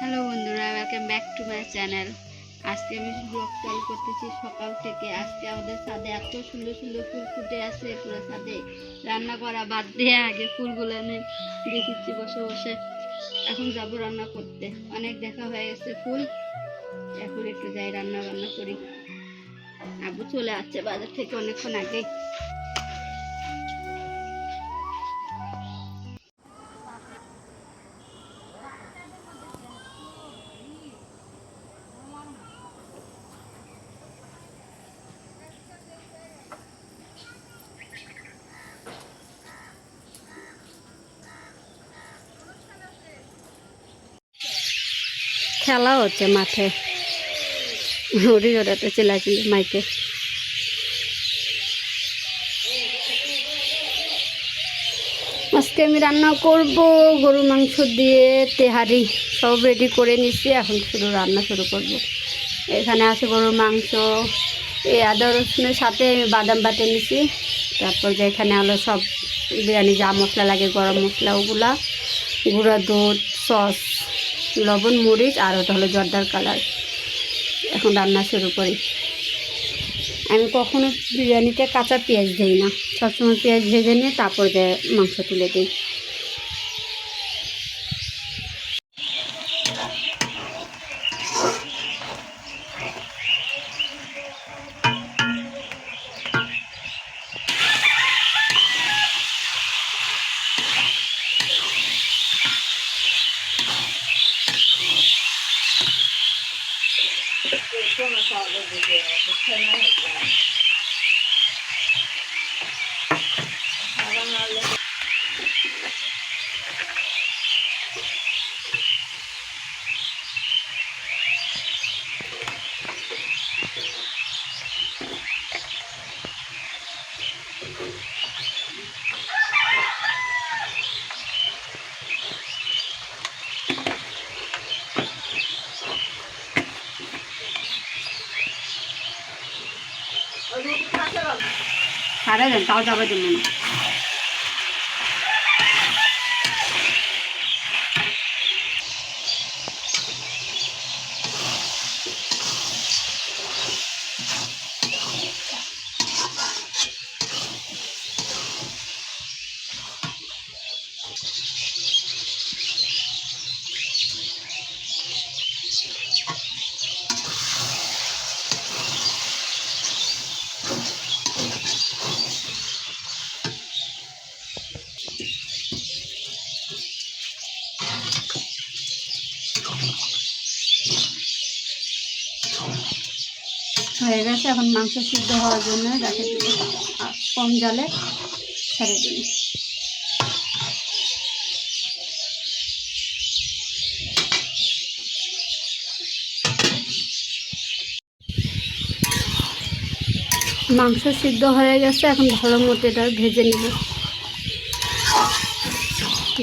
Hello বন্ধুরা welcome back to my channel আজকে আমি ব্লগ চালু করতেছি সকাল থেকে। আজকে আমাদের ছাদে এত সুন্দর সুন্দর ফুল ফুটে আছে, পুরো ছাদে রান্না করা বাদ দিয়ে আগে ফুলগুলো আমি দেখিচ্ছি বসে বসে। এখন যাব রান্না করতে। অনেক দেখা হয়ে গেছে ফুল। এখন একটু যাই রান্না বান্না করি। আবু চলে আসছে বাজার থেকে অনেকক্ষণ আগেই। খেলা হচ্ছে মাঠে। ওরি ওরাতে চেলাচিল মাইকে। আজকে আমি রান্না করব গরু মাংস দিয়ে তেহারি। সব রেডি করে নিচ্ছি এখন শুধু রান্না শুরু করব। এখানে আছে গরুর মাংস এই আদা, রসুনের সাথে আমি বাদাম বাটে নিছি। তারপর যে এখানে হলো সব বিরিয়ানি যা মশলা লাগে, গরম মশলা, ওগুলা, গুঁড়া দুধ, সস। লবণ, মরিচ আর ওটা হলো জর্দার কালার। এখন রান্না শুরু করি। আমি কখনো বিরিয়ানিতে কাঁচা পেঁয়াজ দিই না। সবসময় পেঁয়াজ ভেজে নিয়ে তারপর দেয় মাংস তুলে দিই। 少，对不对？不可能有。সারা দেন তাও যাবে দেবো না হয়ে গেছে। এখন মাংস সিদ্ধ হওয়ার জন্য আর কম জালে ছেড়ে দিন মাংস সিদ্ধ হয়ে গেছে। এখন ভালো মতো এটা ভেজে নেব।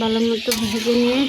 ভালো মতো ভেজে নিয়ে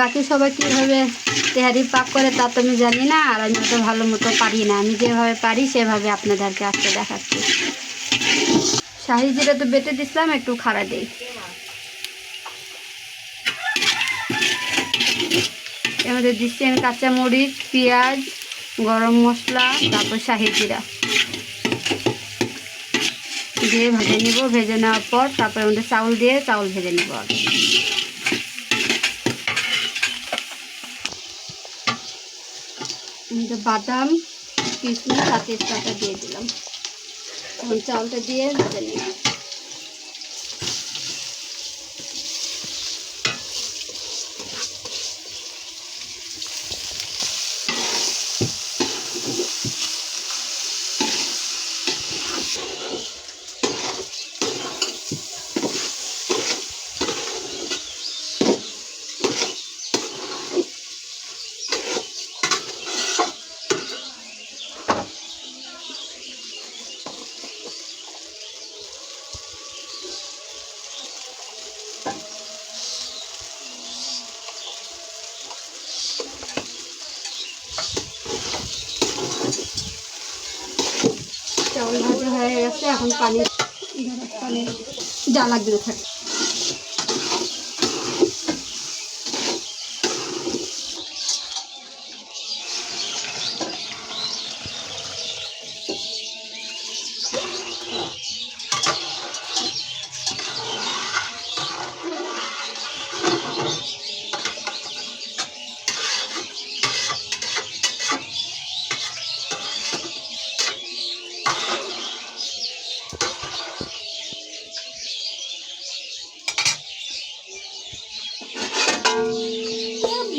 বাকি সবাই কীভাবে তেহারি পাক করে তা তো আমি জানি না, আর আমি তো ভালো মতো পারি না। আমি যেভাবে পারি, সেভাবে আপনাদেরকে আজকে দেখাচ্ছি। শাহি জিরা তো বেটে দিছিলাম, একটু খাড়া দিই। এর মধ্যে দিচ্ছি আমি কাঁচামরিচ, পেঁয়াজ, গরম মশলা, তারপর শাহি জিরা দিয়ে ভেজে নিব। ভেজে নেওয়ার পর তারপরে আমাদের চাউল দিয়ে চাউল ভেজে নিব আর আমি তো বাদাম কিশমিশ আর তেজপাতা দিয়ে দিলাম। এখন চাউলটা দিয়ে ভেজে নিব চাউল ভাজা হয়ে গেছে এখন পানি যা লাগবে থাকে।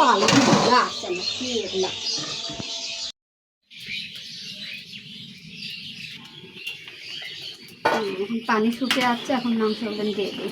ভালো আসছে না কি হুম, এখন পানি শুকিয়ে আসছে এখন মাংস ওখানে দিয়ে দিই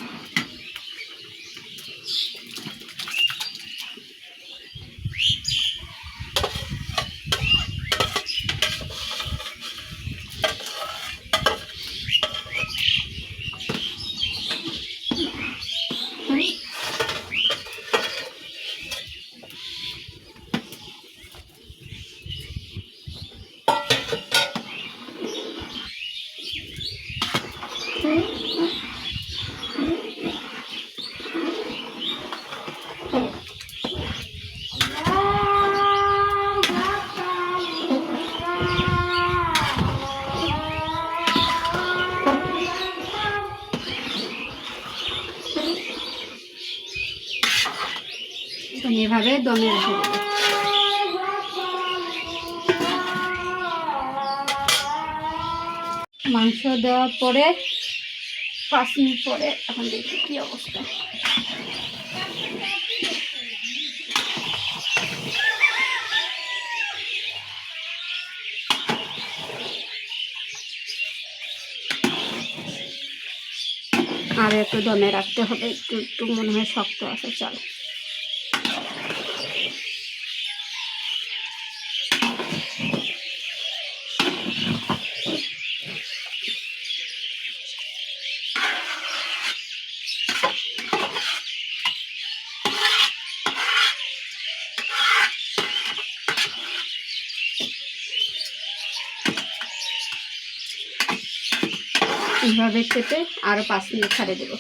এখন এভাবে দমে রেখে দেবো মাংস দেওয়ার পরে, পাঁচ মিনিট পরে এখন দেখি কি অবস্থা। আর একটু দমে রাখতে হবে, একটু একটু মনে হয় শক্ত আছে, চাল। এইভাবে চেপে আরও পাঁচ মিনিট ছাড়ে দেবো।